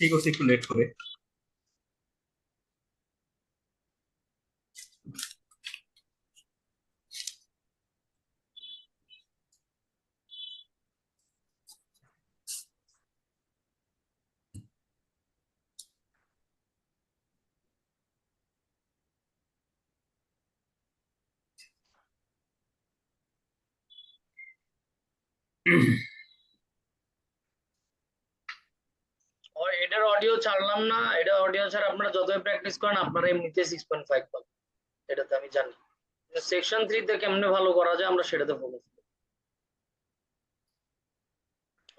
ঠিক আছে একটু লেট করে ও এটার অডিও ছাড়লাম না এটা অডিও ছাড়া আপনারা যতই প্র্যাকটিস করেন আপনারা এমনিতে সিক্স পয়েন্ট ফাইভ পাবেন। এটাতে আমি জানি। সেকশন থ্রিতে কেমনে ভালো করা যায় আমরা সেটাতে ফোকাস করি।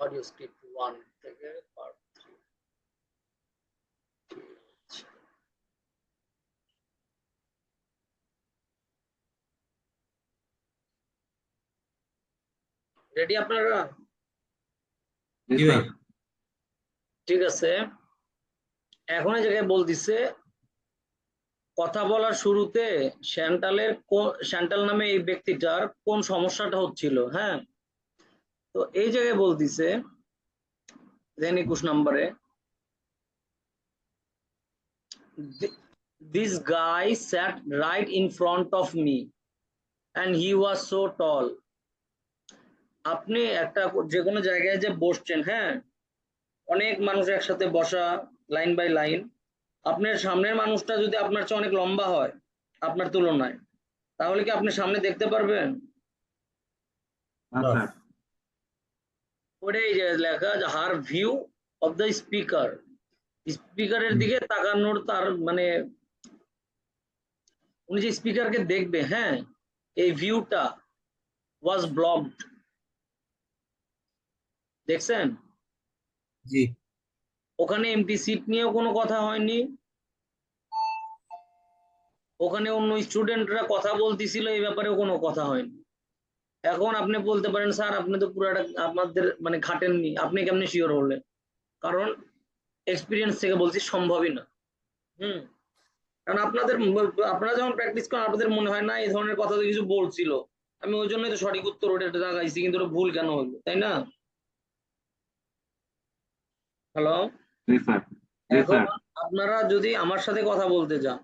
অডিও স্ক্রিপ্ট ওয়ান থেকে পার্ট থ্রি রেডি আপনারা? ঠিক আছে। এখন এই জায়গায় বলতিছে কথা বলার শুরুতে শ্যান্টালের শ্যান্টাল নামে এই ব্যক্তিটার কোন সমস্যাটা হচ্ছিল হ্যাঁ? তো এই জায়গায় বলতিছে দেন একুশ নম্বরে this guy sat right in front of me and he was so tall আপনি একটা যে কোনো জায়গায় যে বসছেন হ্যাঁ? অনেক মানুষ একসাথে বসা লাইন বাই লাইন আপনার সামনের মানুষটা যদি আপনার চেয়ে অনেক লম্বা হয় আপনার তুলনায় তাহলে কি আপনি সামনে দেখতে পারবেন? ওটাই লেখা her view of the speaker. স্পিকারের দিকে তাকানোর তার মানে উনি যে স্পিকারকে দেখবে হ্যাঁ এই ভিউটা ওয়াজ ব্লকড দেখছেন? জি। ওখানে এমটি সিট নিয়েও কোনো কথা হয়নি। ওখানে অন্য স্টুডেন্টরা কথা বলতেছিল, এই ব্যাপারেও কোনো কথা হয়নি। এখন আপনি বলতে পারেন, স্যার, আপনি তো পুরাটা আপনাদের মানে খাটেননি আপনি কেমনি শিওর হলেন? কারণ এক্সপিরিয়েন্স থেকে বলছি সম্ভবই না। হুম? কারণ আপনাদের আপনারা যখন প্র্যাকটিস করেন, আপনাদের মনে হয়, না, এই ধরনের কথা তো কিছু বলছিল। আমি ওই জন্যই তো সঠিক উত্তর ওটা লাগাইছি কিন্তু ওটা ভুল কেন হইল তাই না? হ্যালো? জি স্যার জি স্যার। আপনারা যদি আমার সাথে কথা বলতে যান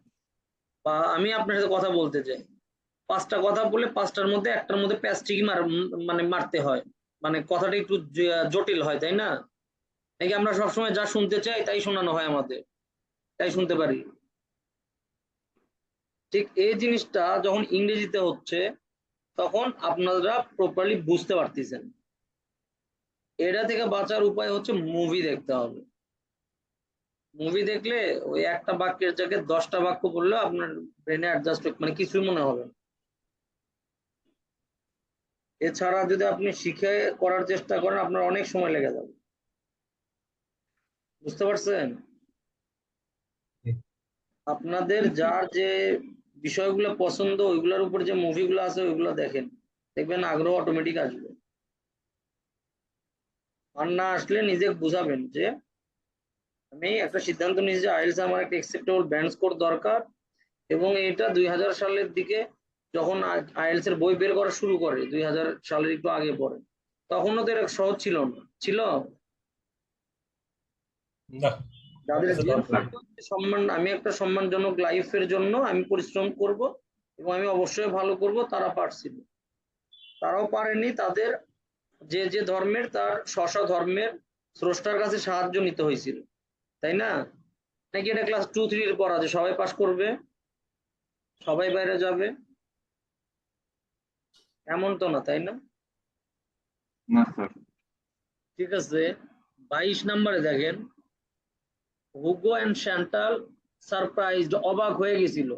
বা আমি আপনার সাথে কথা বলতে চাই পাঁচটা কথা বলে পাঁচটার মধ্যে একটার মধ্যে প্যাস্টিকি মার মানে মারতে হয়। মানে কথাটা একটু জটিল হয় তাই না? নাকি আমরা সবসময় যা শুনতে চাই তাই শোনানো হয় আমাদের? তাই শুনতে পারি? ঠিক এই জিনিসটা যখন ইংরেজিতে হচ্ছে তখন আপনারা প্রপারলি বুঝতে পারতেছেন। এটা থেকে বাঁচার উপায় হচ্ছে মুভি দেখতে হবে। মুভি দেখলে ওই একটা বাক্যের জায়গায় দশটা বাক্য বললেও আপনার ব্রেনে অ্যাডজাস্ট মানে কিছুই মনে হবে না। এছাড়া যদি আপনি শিখে করার চেষ্টা করেন, আপনার অনেক সময় লেগে যাবে। বুঝতে পারছেন? আপনাদের যার যে বিষয়গুলো পছন্দ, ওইগুলোর উপর যে মুভিগুলো আছে, ওইগুলো দেখেন। দেখবেন আগ্রহ অটোমেটিক আসবে। আর না আসলে নিজে বুঝাবেন যে আমি একটা সিদ্ধান্ত নিয়েছি যে আইএলস আমার একটা অ্যাকসেপ্টেবল ব্যান্ড স্কোর দরকার এবং এটা দুই হাজার সালের দিকে যখন আইএলস এর বই বের করা শুরু করে দুই হাজার সালের একটু আগে পরে তখনও তো এটা সহজ ছিল না। ছিল? যাদের। সম্মান আমি একটা সম্মানজনক লাইফের জন্য আমি পরিশ্রম করব এবং আমি অবশ্যই ভালো করব তারা পারছিল। তারাও পারেনি তাদের যে যে ধর্মের তার স্ব ধর্মের স্রষ্টার কাছে সাহায্য নিতে হয়েছিল। তাই না? নাকি এটা ক্লাস টু থ্রি এর পড়া যে সবাই পাস করবে? সবাই বাইরে যাবে? এমন তো না তাই না? ঠিক আছে। বাইশ নম্বরে দেখেন। হুগো অ্যান্ড শ্যান্টাল সারপ্রাইজড অবাক হয়ে গেছিল।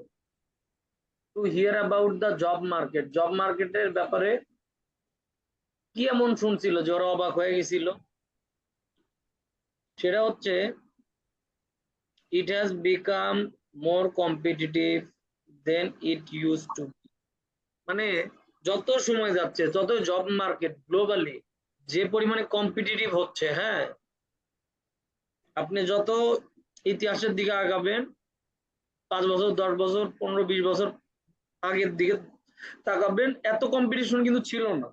To hear about the job market job মার্কেটের ব্যাপারে কি এমন শুনছিল যে ওরা অবাক হয়ে গেছিল? সেটা হচ্ছে it has become more competitive than it use to মানে যত সময় যাচ্ছে তত জব মার্কেট গ্লোবালি যে পরিমাণে কম্পিটিটিভ হচ্ছে হ্যাঁ? আপনি যত ইতিহাসের দিকে আগাবেন, পাঁচ বছর, দশ বছর, পনেরো, বিশ বছর আগের দিকে তাকাবেন, এত কম্পিটিশন কিন্তু ছিল না।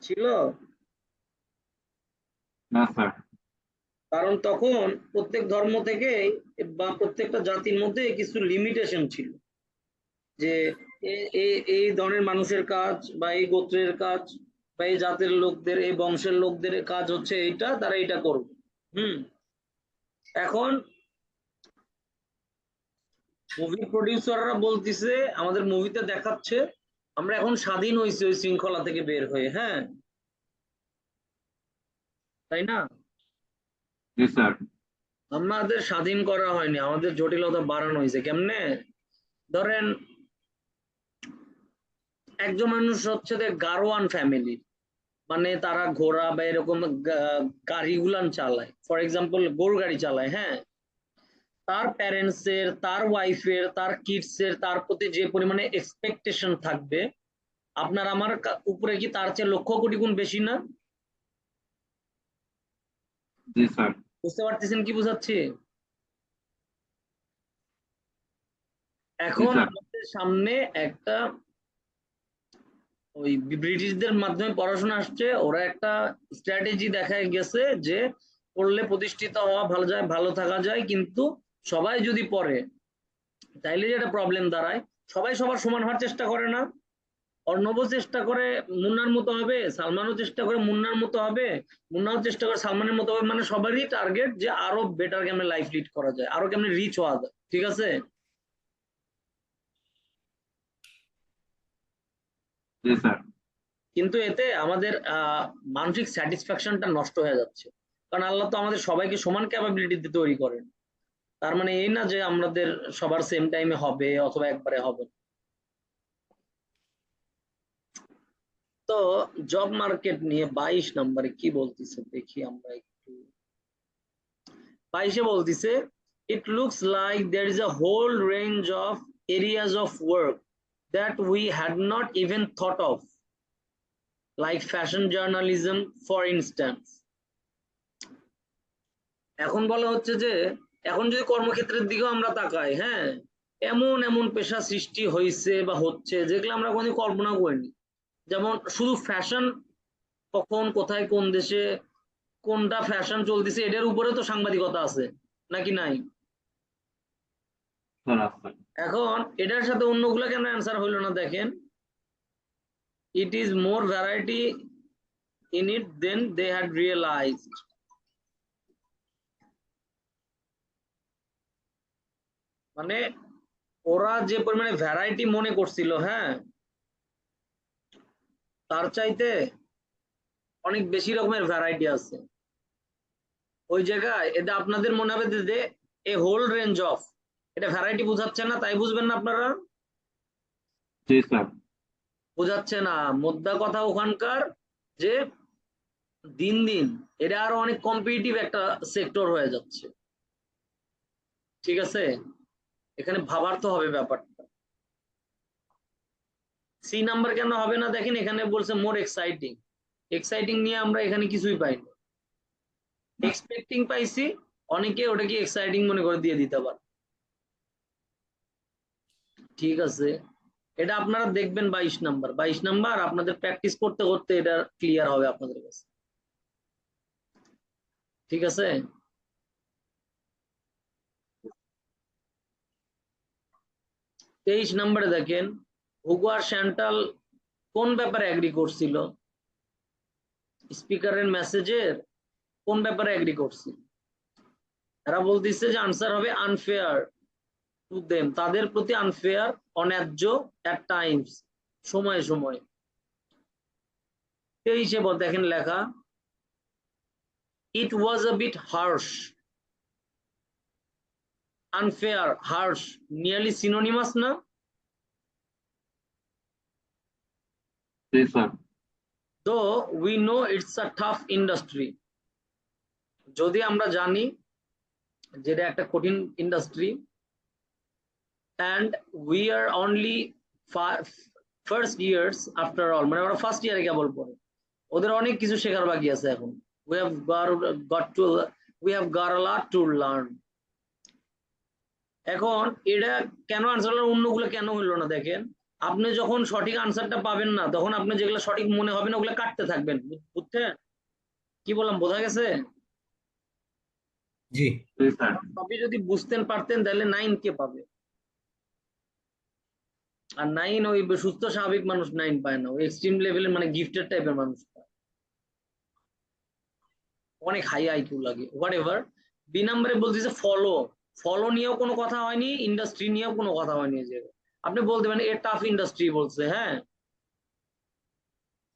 ছিল? না স্যার কারণ তখন প্রত্যেক ধর্ম থেকে বা প্রত্যেকটা জাতির মধ্যে কিছু লিমিটেশন ছিল। যে এই ধরনের মানুষের কাজ বা এই গোত্রের কাজ বা এই জাতের লোকদের, এই বংশের লোকদের কাজ হচ্ছে এইটা, তারা এটা করবে। হুম? এখন মুভি প্রডিউসাররা বলতিছে, আমাদের মুভিতে দেখাচ্ছে, আমরা এখন স্বাধীন হয়েছি ওই শৃঙ্খলা থেকে বের হয়ে হ্যাঁ? তাই না? জি স্যার আমাদের স্বাধীন করা হয়নি আমাদের জটিলতা বাড়ানো হয়েছে কেমনে? ধরেন একজন মানুষ হচ্ছে যে গারোয়ান ফ্যামিলি মানে তারা ঘোড়া বা এরকম গাড়িগুলান চালায় ফর এক্সাম্পল গরু গাড়ি চালায় হ্যাঁ? তার প্যারেন্টস এর তার ওয়াইফের তার কিডস এর তার প্রতি যে পরিমাণে এক্সপেকটেশন থাকবে আপনার আমার উপরে কি তার চেয়ে লক্ষ কোটি গুণ বেশি না? জি স্যার বুঝতে পারতেছেন কি বুঝাচ্ছি? এখন আমাদের সামনে একটা ওই ব্রিটিশদের মাধ্যমে পড়াশোনা আসছে। ওরা একটা স্ট্র্যাটেজি দেখায় গেছে যে পড়লে প্রতিষ্ঠিত হওয়া ভালো যায় ভালো থাকা যায় কিন্তু সবাই যদি পড়ে তাইলে যে একটা প্রবলেম দাঁড়ায়। সবাই সবার সমান হওয়ার চেষ্টা করে না। অর্ণব চেষ্টা করে মুন্নার মতো হবে সালমানও চেষ্টা করে মুন্নার মতো হবে মুন্নাও চেষ্টা করে সালমানের মতো হবে মানে সবারই টার্গেট যে আরও বেটার কেমনে লাইফ লিড করা যায় আরও কেমনে রিচ হওয়া যায় ঠিক আছে কিন্তু এতে আমাদের আহ, মানসিক স্যাটিসফ্যাকশনটা নষ্ট হয়ে যাচ্ছে কারণ আল্লাহ তো আমাদের সবাইকে সমান ক্যাপাবিলিটিতে তৈরি করেন তার মানে এই না যে আমাদের সবার সেম টাইমে হবে অথবা একবারে হবে না। তো জব মার্কেট নিয়ে বাইশ নম্বরে কি বলতেছে, দেখি আমরা একটু। বাইশে বলতেছে it looks like there is a whole range of areas of work that we had not even thought of like fashion journalism, for instance. এখন বলা হচ্ছে যে, এখন যদি কর্মক্ষেত্রের দিকেও আমরা তাকাই হ্যাঁ এমন এমন পেশা সৃষ্টি হয়েছে বা হচ্ছে, যেগুলো আমরা কোনোদিন কল্পনা করিনি। যেমন শুধু ফ্যাশন কখন কোথায় কোন দেশে কোনটা ফ্যাশন চলতেছে এটার উপরে তো সাংবাদিকতা আছে নাকি নাই? এখন এটার সাথে অন্যগুলো কেন অ্যান্সার হইল না দেখেন? It is more variety in it than they had realized. মানে ওরা যে পরিমাণে ভ্যারাইটি মনে করছিল হ্যাঁ? তার চাইতে অনেক বেশি রকমের ভ্যারাইটি আছে। ওই জায়গায় এটা আপনাদের মনে হবে যে এ হোল রেঞ্জ অফ এটা ভ্যারাইটি বুঝাচ্ছে না তাই বুঝবেন না আপনারা? বোঝাচ্ছে না। মোদ্দা কথা ওখানকার যে দিন দিন এটা আরও অনেক কম্পিটিটিভ একটা সেক্টর হয়ে যাচ্ছে। ঠিক আছে? এখানে ভাবার তো হবে ব্যাপারটা। সি নাম্বার কেন হবে না? দেখেন এখানে বলছে মোর এক্সাইটিং এক্সাইটিং নিয়ে আমরা এখানে কিছুই পাইনি। এক্সপেক্টিং পাইছি, অনেকে ওটাকে এক্সাইটিং মনে করে দিয়ে দিতে পারে। ঠিক আছে। এটা আপনারা দেখবেন বাইশ নাম্বার বাইশ নাম্বার আপনাদের প্র্যাকটিস করতে করতে এটা ক্লিয়ার হবে আপনাদের কাছে। ঠিক আছে? তেইশ নাম্বারে দেখেন। হুগো আর শ্যান্টাল কোন ব্যাপারে এগ্রি করছিল? স্পিকারের মেসেজের কোন ব্যাপারে এগ্রি করছিল? এরা বলতেছে যে আনসার হবে আনফেয়ার টু দেম তাদের প্রতি আনফেয়ার অন্যায্য অ্যাট টাইমস সময় সময়। তেইশে বল, দেখেন লেখা it was a bit harsh unfair harsh nearly synonymous না? Though we know it's a tough industry যদি আমরা জানি যেটা একটা কঠিন industry we are only fi- first years after all মানে ওরা ফার্স্ট ইয়ারে কেবল পড়ে ওদের অনেক কিছু শেখার বাকি আছে এখন। Got, got to we have got a lot to learn এখন এটা কেন আনসার অন্যগুলো কেন হইল না দেখেন? আপনি যখন সঠিক আনসারটা পাবেন না তখন আপনি যেগুলো সঠিক মনে হবে না ওগুলো কাটতে থাকবেন বুঝছেন? কি বললাম বোঝা গেছে? জি। সবই যদি বুঝতেন পারতেন তাহলে নাইন কে পাবে। আর নাইন ওই সুস্থ স্বাভাবিক মানুষ নাইন পায় না ওই এক্সট্রিম লেভেলের মানে গিফটেড টাইপের মানুষ পায়। অনেক হাই আইকিউ লাগে হোয়াট এভার বি নাম্বারে বলতেছে ফলো ফলো নিয়েও কোনো কথা হয়নি ইন্ডাস্ট্রি নিয়েও কোনো কথা হয়নি এই জায়গায়। আপনি বলতে পারেন এ টাফ ইন্ডাস্ট্রি বলছে হ্যাঁ?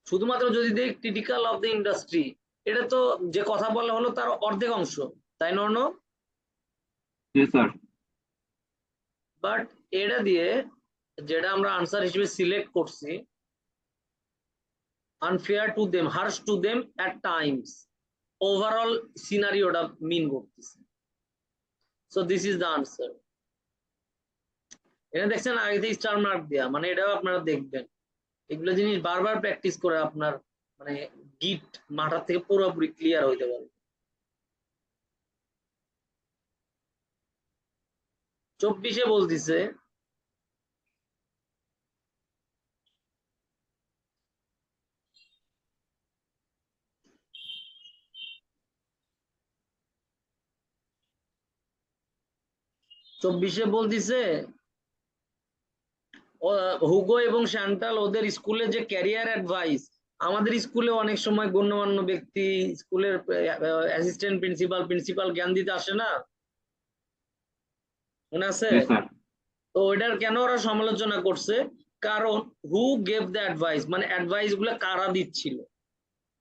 শুধুমাত্র যদি দেখ ক্রিটিক্যাল অফ দ্য ইন্ডাস্ট্রি এটা তো যে কথা বলা হলো তার অর্ধেক অংশ তাই না অর্ণব? জি স্যার বাট এটা দিয়ে যেটা আমরা আনসার হিসেবে সিলেক্ট করছি unfair to them harsh to them at times overall সিনারিওটা mean করতেছে। So this is the answer এটা দেখছেন আগে থেকে স্টার মার্ক দেওয়া মানে এটাও আপনারা দেখবেন। এগুলো জিনিস বারবার প্র্যাকটিস করে আপনার মানে গিট মাথার থেকে পুরোপুরি ক্লিয়ার হইতে পারে। চব্বিশে বলতিছে চব্বিশে বলতিছে হুগো এবং শ্যান্টাল ওদের স্কুলে যে ক্যারিয়ার অ্যাডভাইস আমাদের স্কুলে অনেক সময় গণ্যমান্য ব্যক্তি স্কুলের অ্যাসিস্ট্যান্ট প্রিন্সিপাল প্রিন্সিপাল জ্ঞান দিতে আসে না? মনে আছে? তো ওইটার কেন ওরা সমালোচনা করছে? কারণ হু গেভ দ্য অ্যাডভাইস মানে অ্যাডভাইসগুলো কারা দিচ্ছিল?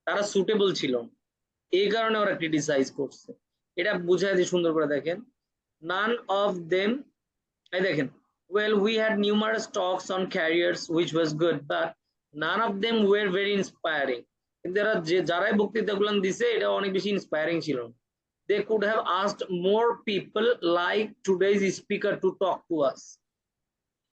তারা সুটেবল ছিল। না। এই কারণে ওরা ক্রিটিসাইজ করছে। এটা বুঝাই দিয়ে সুন্দর করে দেখেন। নান অফ দেম এই দেখেন well we had numerous talks on careers which was good but none of them were very inspiring কিন্তু এরা যে যারাই বক্তৃতাগুলো দিছে এটা অনেক বেশি ইন্সপায়ারিং ছিল they could have asked more people like today's speaker to talk to us